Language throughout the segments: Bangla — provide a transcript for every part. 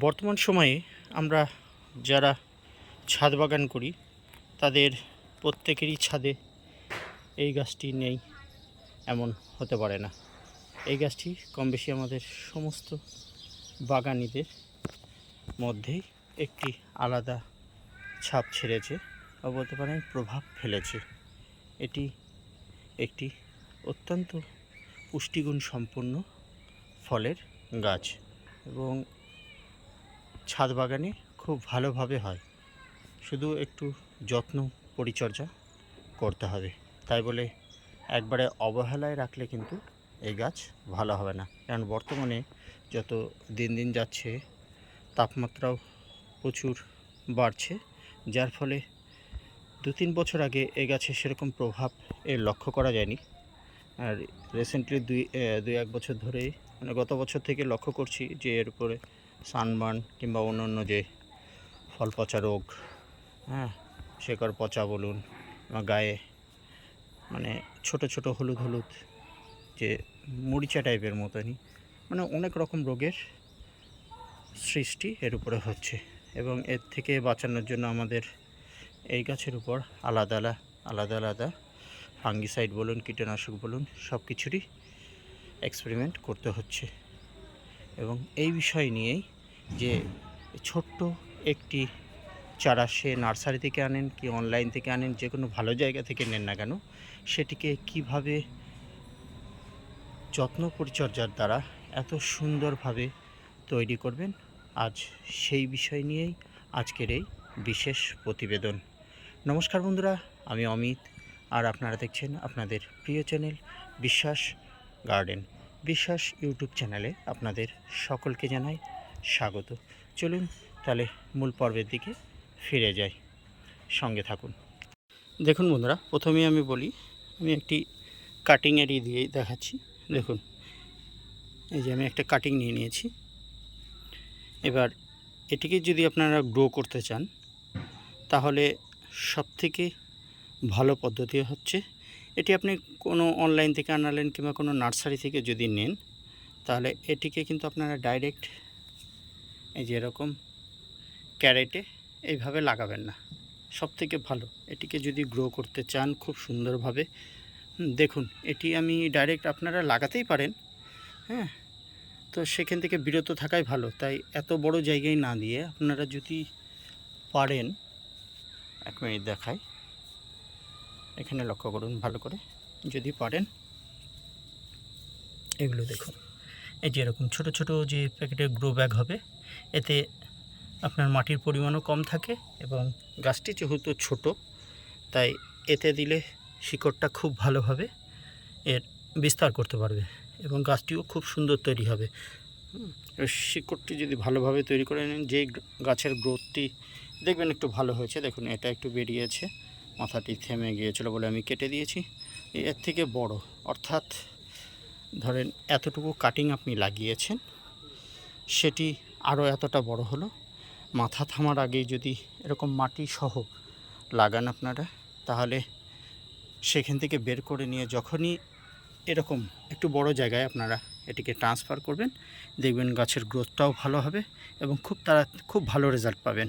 বর্তমান সময়ে আমরা যারা ছাদ বাগান করি, তাদের প্রত্যেকেরই ছাদে এই গাছটি নেই এমন হতে পারে না। এই গাছটি কম বেশি আমাদের সমস্ত বাগানিদের মধ্যেই একটি আলাদা ছাপ ছেড়েছে বা বলতে পারেন প্রভাব ফেলেছে। এটি একটি অত্যন্ত পুষ্টিগুণ সম্পন্ন ফলের গাছ এবং ছাদ বাগানে খুব ভালোভাবে হয়। শুধু একটু যত্ন, পরিচর্যা করতে হবে। তাই বলে একবারে অবহেলায় রাখলে কিন্তু এই গাছ ভালো হবে না। কারণ বর্তমানে যত দিন দিন যাচ্ছে, তাপমাত্রাও প্রচুর বাড়ছে। যার ফলে দু তিন বছর আগে এ গাছে সেরকম প্রভাব এর লক্ষ্য করা যায়নি। আর রিসেন্টলি দুই দুই এক বছর ধরেই মানে গত বছর থেকে লক্ষ্য করছি যে এর উপরে সানবার্ন কিংবা অন্যান্য যে ফল পচা রোগ হ্যাঁ শেকড় পচা বলুন বা গায়ে মানে ছোট ছোট হলুদ হলুদ যে মরিচা টাইপের মতনই মানে অনেক রকম রোগের সৃষ্টি এর উপরে হচ্ছে এবং এর থেকে বাঁচানোর জন্য আমাদের এই গাছের উপর আলাদা আলাদা আলাদা আলাদা ফাঙ্গিসাইড বলুন, কীটনাশক বলুন সব কিছুরই এক্সপেরিমেন্ট করতে হচ্ছে। এবং এই বিষয় নিয়েই যে ছোট্ট একটি চারা সে নার্সারি থেকে আনেন কি অনলাইন থেকে আনেন, যে কোনো ভালো জায়গা থেকে নেন না কেন, সেটিকে কীভাবে যত্ন পরিচর্যার দ্বারা এত সুন্দরভাবে তৈরি করবেন, আজ সেই বিষয় নিয়েই আজকের এই বিশেষ প্রতিবেদন। নমস্কার বন্ধুরা, আমি অমিত, আর আপনারা দেখছেন আপনাদের প্রিয় চ্যানেল বিশ্বাস গার্ডেন। বিশ্বাস ইউটিউব চ্যানেলে আপনাদের সকলকে জানাই স্বাগত। চলুন তাহলে মূল পর্বের দিকে ফিরে যাই। সঙ্গে থাকুন। দেখুন বন্ধুরা, প্রথমেই আমি বলি, আমি একটি কাটিং এরি দিয়েই দেখাচ্ছি। দেখুন, এই যে আমি একটা কাটিং নিয়ে নিয়েছি। এবার এটিকে যদি আপনারা গ্রো করতে চান, তাহলে সবথেকে ভালো পদ্ধতি হচ্ছে এটি আপনি কোনো অনলাইন থেকে আনালেন কিংবা কোনো নার্সারি থেকে যদি নেন, তাহলে এটিকে কিন্তু আপনারা ডাইরেক্ট এই যে এরকম ক্যারেটে এইভাবে লাগাবেন না। সব থেকে ভালো, এটিকে যদি গ্রো করতে চান খুব সুন্দরভাবে দেখুন, এটি আমি ডাইরেক্ট আপনারা লাগাতেই পারেন হ্যাঁ তো সেখান থেকে বিরত থাকাই ভালো। তাই এত বড় জায়গায় না দিয়ে আপনারা যদি পারেন, এক মিনিট দেখাই। এখানে লক্ষ্য করুন ভালো করে। যদি পারেন, এগুলো দেখুন। এই যে এরকম ছোট ছোট যে প্যাকেটের গ্রো ব্যাগ হবে, এতে আপনার মাটির পরিমাণও কম থাকে এবং গাছটি যেহেতু ছোট, তাই এতে দিলে শিকড়টা খুব ভালোভাবে এর বিস্তার করতে পারবে এবং গাছটিও খুব সুন্দর তৈরি হবে। শিকড়টি যদি ভালোভাবে তৈরি করে নেন গ- গাছের গ্রোথটি দেখবেন একটু ভালো হয়েছে। দেখুন, এটা একটু বেরিয়েছে। মাথাটি থেমে গিয়েছিল বলে আমি কেটে দিয়েছি। এর থেকে বড়, অর্থাৎ ধরেন এতটুকু কাটিং আপনি লাগিয়েছেন, সেটি আরও এতটা বড় হলো। মাথা থামার আগেই যদি এরকম মাটি সহ লাগান আপনারা, তাহলে সেখান থেকে বের করে নিয়ে যখনই এরকম একটু বড় জায়গায় আপনারা এটিকে ট্রান্সফার করবেন, দেখবেন গাছের গ্রোথটাও ভালো হবে এবং খুব তারা খুব ভালো রেজাল্ট পাবেন।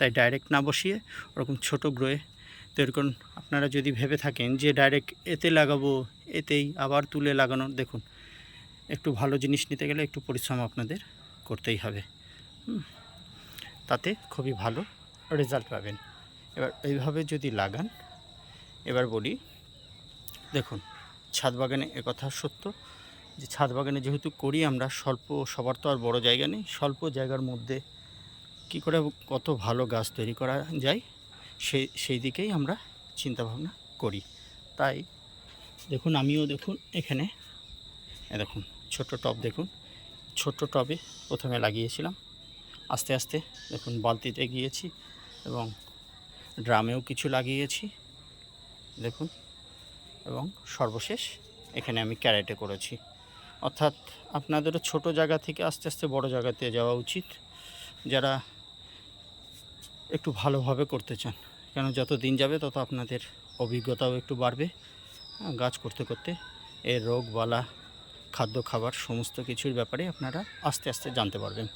তাই ডাইরেক্ট না বসিয়ে ওরকম ছোট গ্রোয়ে তৈরি করুন আপনারা যদি ভেবে থাকেন যে ডাইরেক্ট এতে লাগাবো, এতেই আবার তুলে লাগানো, দেখুন, একটু ভালো জিনিস নিতে গেলে একটু পরিশ্রম আপনাদের করতেই হবে। তাতে খুবই ভালো রেজাল্ট পাবেন। এবার এইভাবে যদি লাগান, এবার বলি, দেখুন, ছাদ বাগানে একথা সত্য যে ছাদ বাগানে যেহেতু করি আমরা, স্বল্প, সবার তো আর বড় জায়গা নেই, স্বল্প জায়গার মধ্যে কি করে কত ভালো গাছ তৈরি করা যায় সেই সেই দিকেই আমরা চিন্তাভাবনা করি। তাই দেখুন, আমিও দেখুন এখানে দেখুন ছোট টব দেখুন ছোট টবে প্রথমে লাগিয়েছিলাম। আস্তে আস্তে দেখুন, বালতিতে গিয়েছি এবং ড্রামেও কিছু লাগিয়েছি, দেখুন, এবং সর্বশেষ এখানে আমি ক্যারেটে করেছি। অর্থাৎ আপনাদেরও ছোট জায়গা থেকে আস্তে আস্তে বড় জায়গাতে যাওয়া উচিত। যারা একটু ভালোভাবে করতে চান। কেন যত দিন যাবে তত আপনাদের অভিজ্ঞতাও একটু বাড়বে। গাছ করতে করতে এর রোগ, বালা, খাদ্য, খাবার সমস্ত কিছুর ব্যাপারে আপনারা আস্তে আস্তে জানতে পারবেন।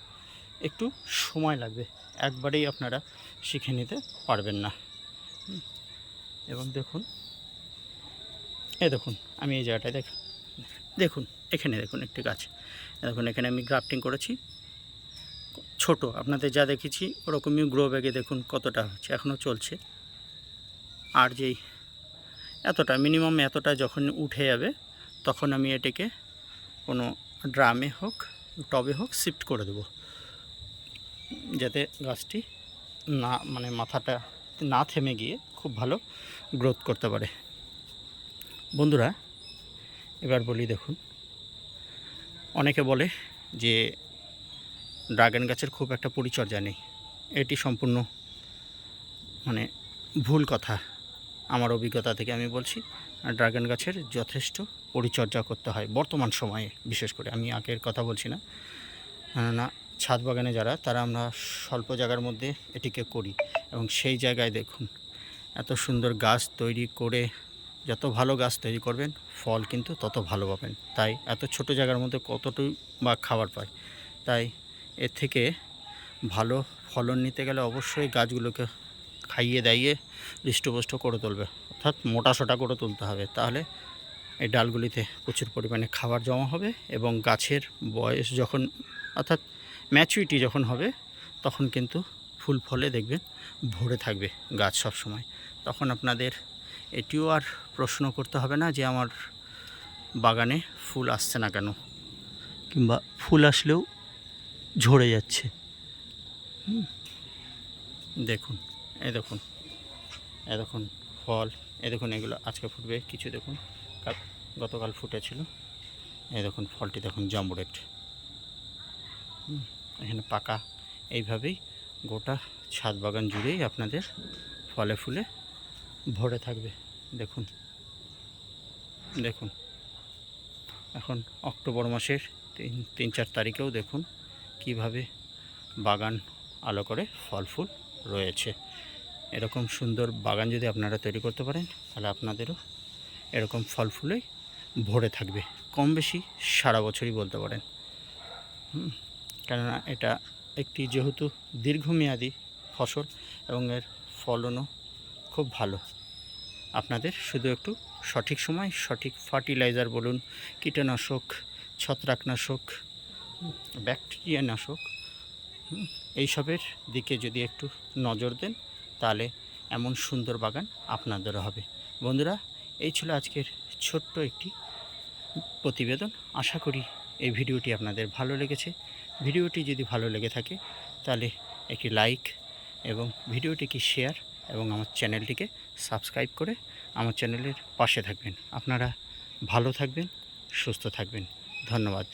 একটু সময় লাগবে, একবারেই আপনারা শিখে নিতে পারবেন না। এবং দেখুন, এ দেখুন, আমি এই জায়গাটায় দেখ, দেখুন, এখানে দেখুন একটি গাছ। দেখুন, এখানে আমি গ্রাফটিং করেছি। ছোট, আপনাদের যা দেখেছি ওরকমই গ্রো ব্যাগে দেখুন কতটা হচ্ছে এখনও চলছে। আর যেই এতটা মিনিমাম এতটা যখন উঠে যাবে, তখন আমি এটাকে কোনো ড্রামে হোক টবে হোক শিফট করে দেবো। যাতে গাছটি না মানে মাথাটা না থেমে গিয়ে খুব ভালো গ্রোথ করতে পারে। বন্ধুরা, এবার বলি দেখুন, অনেকে বলে যে ড্রাগন গাছের খুব একটা পরিচর্যা নেই। এটি সম্পূর্ণ মানে ভুল কথা আমার অভিজ্ঞতা থেকে আমি বলছি। ড্রাগন গাছের যথেষ্ট পরিচর্যা করতে হয় বর্তমান সময়ে, বিশেষ করে আমি আগের কথা বলছি না। কেননা ছাদ বাগানে যারা, তারা আমরা স্বল্প জায়গার মধ্যে এটিকে করি। এবং সেই জায়গায় দেখুন, এত সুন্দর গাছ তৈরি করে যত ভালো গাছ তৈরি করবেন, ফল কিন্তু তত ভালো পাবেন। তাই এত ছোট জায়গার মধ্যে কতটুকু বা খাবার পায়, তাই এর থেকে ভালো ফলন নিতে গেলে অবশ্যই গাছগুলোকে খাইয়ে দাইয়ে হৃষ্টপুষ্ট করে তুলবে। অর্থাৎ মোটা সোটা করে তুলতে হবে। তাহলে এই ডালগুলিতে প্রচুর পরিমাণে খাবার জমা হবে এবং গাছের বয়স যখন, অর্থাৎ ম্যাচুরিটি যখন হবে, তখন কিন্তু ফুল ফলে দেখবেন ভরে থাকবে গাছ সব সময় তখন আপনাদের এটিও আর প্রশ্ন করতে হবে না যে আমার বাগানে ফুল আসছে না কেন? কিংবা ফুল আসলেও ঝরে যাচ্ছে। দেখুন এ দেখুন এ দেখুন ফল এ দেখুন এগুলো আজকে ফুটবে, কিছু দেখুন, কাল- গতকাল ফুটেছিল। এই দেখুন ফলটি, দেখুন জাম্বুরেট। এখানে পাকা, এইভাবেই গোটা ছাদ বাগান জুড়েই আপনাদের ফলে ফুলে ভরে থাকবে। দেখুন দেখুন, এখন অক্টোবর মাসের তিন তিন, চার তারিখেও দেখুন কীভাবে বাগান আলো করে ফল ফুল রয়েছে। এরকম সুন্দর বাগান যদি আপনারা তৈরি করতে পারেন, তাহলে আপনাদেরও এরকম ফল ফুলেই ভরে থাকবে। কম বেশি সারা বছরই বলতে পারেন। কেননা এটা একটি যেহেতু দীর্ঘমেয়াদী ফসল এবং এর ফলনও খুব ভালো। আপনাদের শুধু একটু সঠিক সময়, সঠিক ফার্টিলাইজার বলুন, কীটনাশক, ছত্রাকনাশক ব্যাকটেরিয়া নাশক এইসবের দিকে যদি একটু নজর দেন, তাহলে এমন সুন্দর বাগান আপনাদেরও হবে। বন্ধুরা, এই ছিল আজকের ছোট্ট একটি প্রতিবেদন। আশা করি এই ভিডিওটি আপনাদের ভালো লেগেছে। ভিডিওটি যদি ভালো লেগে থাকে, তাহলে একটি লাইক এবং ভিডিওটিকে শেয়ার এবং আমার চ্যানেলটিকে সাবস্ক্রাইব করে আমার চ্যানেলের পাশে থাকবেন। আপনারা ভালো থাকবেন, সুস্থ থাকবেন। ধন্যবাদ।